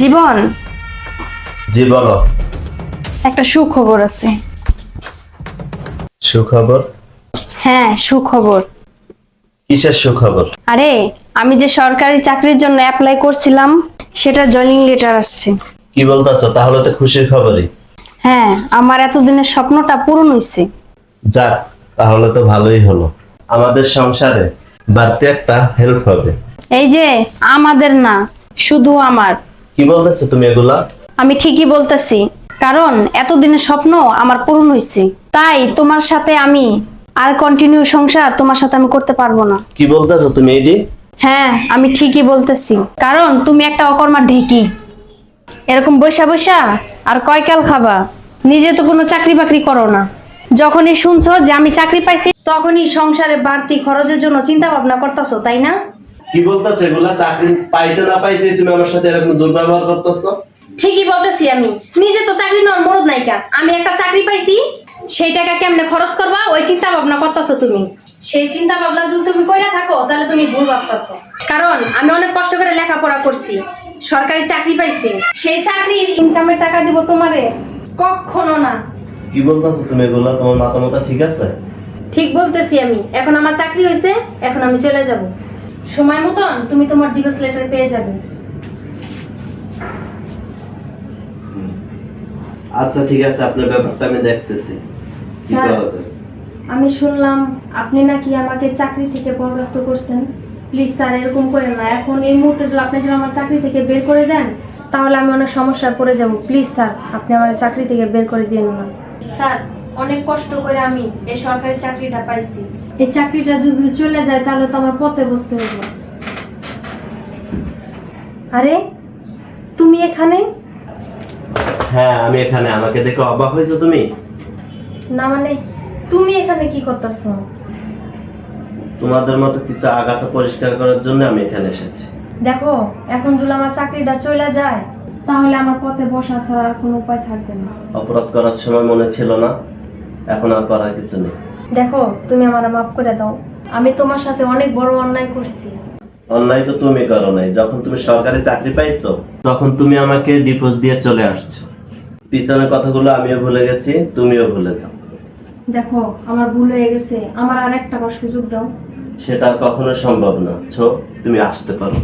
জীবন? জি বলো। একটা সুখবর আছে। সুখবর? হ্যাঁ সুখবর। কিসের সুখবর? আরে আমি যে সরকারি চাকরির জন্য অ্যাপ্লাই করছিলাম সেটা জয়েনিং লেটার আসছে। কি বলতেছো? তাহলে তো খুশির খবরই। হ্যাঁ আমার এতদিনের স্বপ্নটা পূরণ হয়েছে যাক তাহলে তো ভালোই হলো। আমাদের সংসারে বাড়তি একটা হেল্প হবে। এই যে আমাদের না শুধু আমার। কি বলতেছো তুমি এগুলা? আমি ঠিকই বলতেছি কারণ এতদিনের স্বপ্ন আমার পূরণ হয়েছে তাই তোমার সাথে আমি আর কন্টিনিউ সংসার তোমার সাথে আমি করতে পারব না। কি বলতেছো তুমি এডি? হ্যাঁ আমি ঠিকই বলতেছি কারণ তুমি একটা অকর্মার ঢেকি। এরকম বৈশা বৈশা আর কয়কাল খাবা? নিজে তো কোনো চাকরি বাকরি করো না। যখনই শুনছো যে আমি চাকরি পাইছি তখনই সংসারে বাড়তি খরচের জন্য চিন্তা ভাবনা করতেছো তাই না? কি বলতেছো এগুলা? চাকরি পাইতে না পাইতে তুমি আমার সাথে এরকম দুর্ব্যবহার করতেছো? ঠিকই বলতেছি আমি। নিজে তো চাকরি নেওয়ার মরদ নাইকা আমি একটা চাকরি পাইছি সেই টাকা কেমনে খরচ করবা? ওই চিন্তা ভাবনা করতেছো তুমি। সেই চিন্তা ভাবনা যদি তুমি কইরা থাকো তাহলে তুমি ভুল ভাবতেছো। কারণ আমি অনেক কষ্ট করে লেখাপড়া করছি সরকারি চাকরি পাইছি। সেই চাকরির ইনকামের টাকা দিব তোমারে কখনো না। কি বলতেছো তুমি এগুলা? তোমার মাথা মাথা ঠিক আছে? ঠিক বলতেছি আমি। এখন আমার চাকরি হয়েছে এখন আমি চলে যাব। সময় মতন তুমি তোমার ডিভোর্স লেটার পেয়ে যাবে। আচ্ছা ঠিক আছে আপনার ব্যাপারটা আমি দেখতেছি। কি স্যার। করা যায়? আমি শুনলাম আপনি নাকি আমাকে চাকরি থেকে বরখাস্ত করছেন। প্লিজ স্যার এরকম করেন না। এখন এই মুহূর্তে যদি আপনি যদি আমার চাকরি থেকে বের করে দেন তাহলে আমি অনেক সমস্যায় পড়ে যাব। প্লিজ স্যার আপনি আমার চাকরি থেকে বের করে দিন না। স্যার অনেক কষ্ট করে আমি এই সরকারি চাকরিটা পাইছি। এই চাকরিটা যদি চলে যায় তাহলে তো আমার পথে বসতে হবে আরে তুমি এখানে? হ্যাঁ আমি এখানে। আমাকে দেখে অবাক হয়েছো তুমি? না মানে তুমি এখানে কি করতেছো? তোমাদের মতো কিছু আগাছা পরিষ্কার করার জন্য আমি এখানে এসেছি। দেখো এখন যদি আমার চাকরিটা চলে যায় তাহলে আমার পথে বসা ছাড়া আর কোনো উপায় থাকবে না। অপরাধ করার সময় মনে ছিল না এখন আর করার কিছু নেই। দেখো তুমি আমার মাফ করে দাও। আমি তোমার সাথে অনেক বড় অন্যায় করছি। অন্যায় তো তুমি করো নাই। যখন তুমি সরকারি চাকরি পাইছো তখন তুমি আমাকে ডিপোজ দিয়ে চলে আসছো। পিছনের কথাগুলো আমিও ভুলে গেছি তুমিও ভুলে যাও। দেখো আমার ভুল হয়ে গেছে। আমার আর একটা বার সুযোগ দাও। সেটা আর কখনো সম্ভব না। ছো তুমি আসতে পারো।